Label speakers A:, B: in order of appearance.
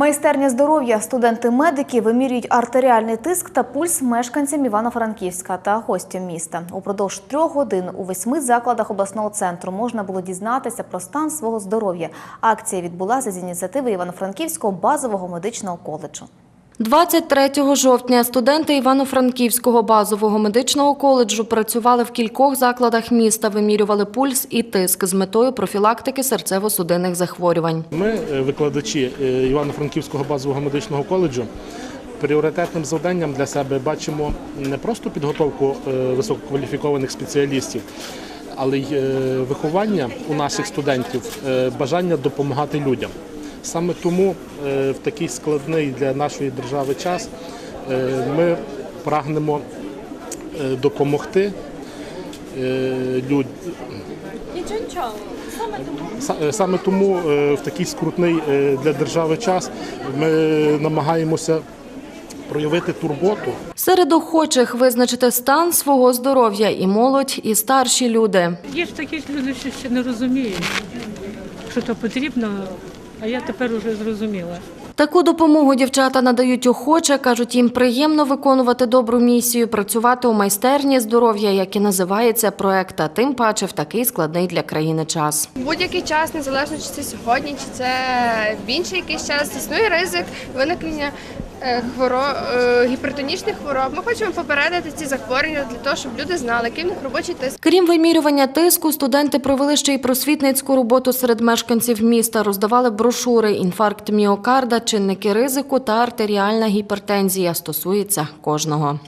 A: Майстерня здоров'я студенти-медики вимірюють артеріальний тиск та пульс мешканцям Івано-Франківська та гостям міста. Упродовж трьох годин у восьми закладах обласного центру можна було дізнатися про стан свого здоров'я. Акція відбулася з ініціативи Івано-Франківського базового медичного коледжу.
B: 23 жовтня студенти Івано-Франківського базового медичного коледжу працювали в кількох закладах міста, вимірювали пульс і тиск з метою профілактики серцево-судинних захворювань.
C: Ми, е, викладачі е, Івано-Франківського базового медичного коледжу, пріоритетним завданням для себе бачимо не просто підготовку е, висококваліфікованих спеціалістів, але й виховання у наших студентів, бажання допомагати людям. Саме тому е, в такий складний для нашої держави час е, ми прагнемо е, допомогти людям. Са- Саме тому в такий скрутний для держави час ми намагаємося проявити турботу
B: Серед охочих визначити стан свого здоров'я і молодь, і старші люди.
D: Є ж такі люди, що ще не розуміють, що то потрібно, а я тепер уже зрозуміла.
B: Таку допомогу дівчата надають охоче, кажуть, їм приємно виконувати добру місію, працювати у майстерні здоров'я, як і називається проект, а тим паче в такий складний для країни час.
E: Будь-який час, незалежно чи це сьогодні, чи це в інший якийсь час, існує ризик виникнення е, хворо... е, гіпертонічних хвороб. Ми хочемо попередити ці захворювання для того, щоб люди знали, який в них робочий тиск.
B: Крім вимірювання тиску, студенти провели ще й просвітницьку роботу серед мешканців міста, роздавали брошури «Інфаркт міокарда», чинники ризику та артеріальна гіпертензія стосується кожного.